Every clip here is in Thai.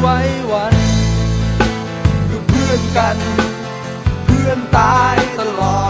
ไว้วันคือเพื่อนกัน เพื่อนตายตลอด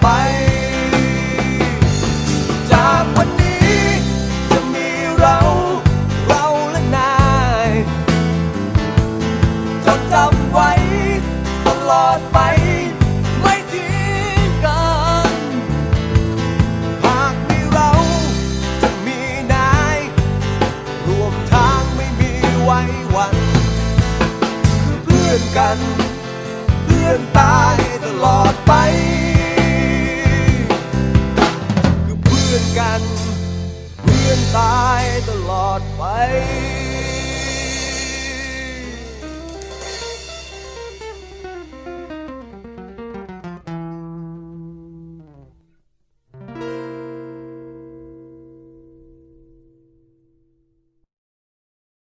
พื่อนกัน เพื่อนตายตลอดไป คือเพื่อนกัน เพื่อนตายตลอดไป